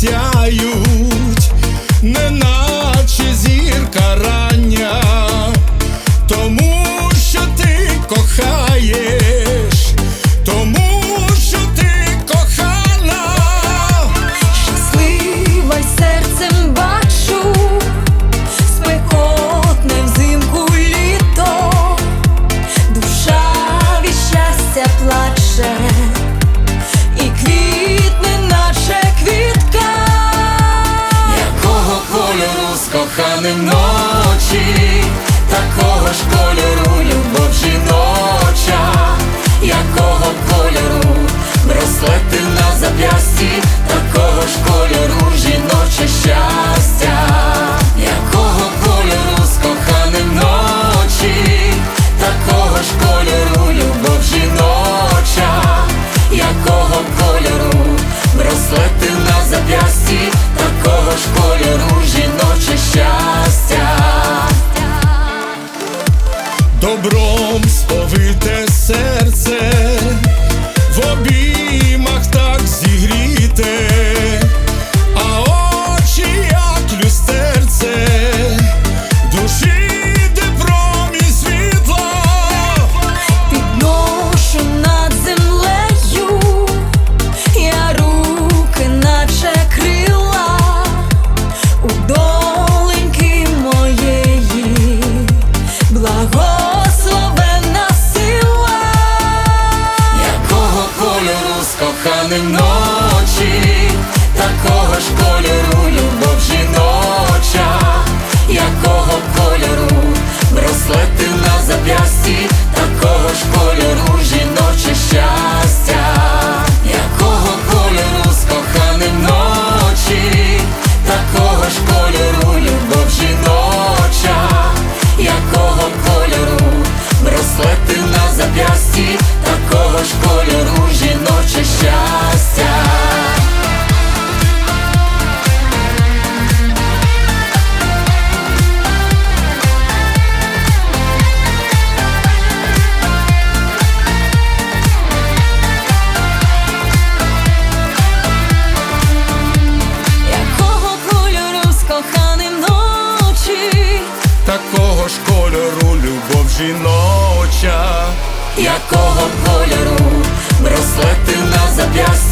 сяють. з коханим ночі, такого ж кольору любов жіноча, якого кольору браслети на зап'ясті, такого ж кольору жіноче щастя, якого кольору з коханим ночі, такого ж кольору любов жіноча, якого кольору браслети на зап'ясті також ружі ночі, щастя, добром сповите серце. No. know на зап'ясті, такого ж кольору жіноче щастя. кольору, любов жіноча, якого кольору браслети на зап'ясті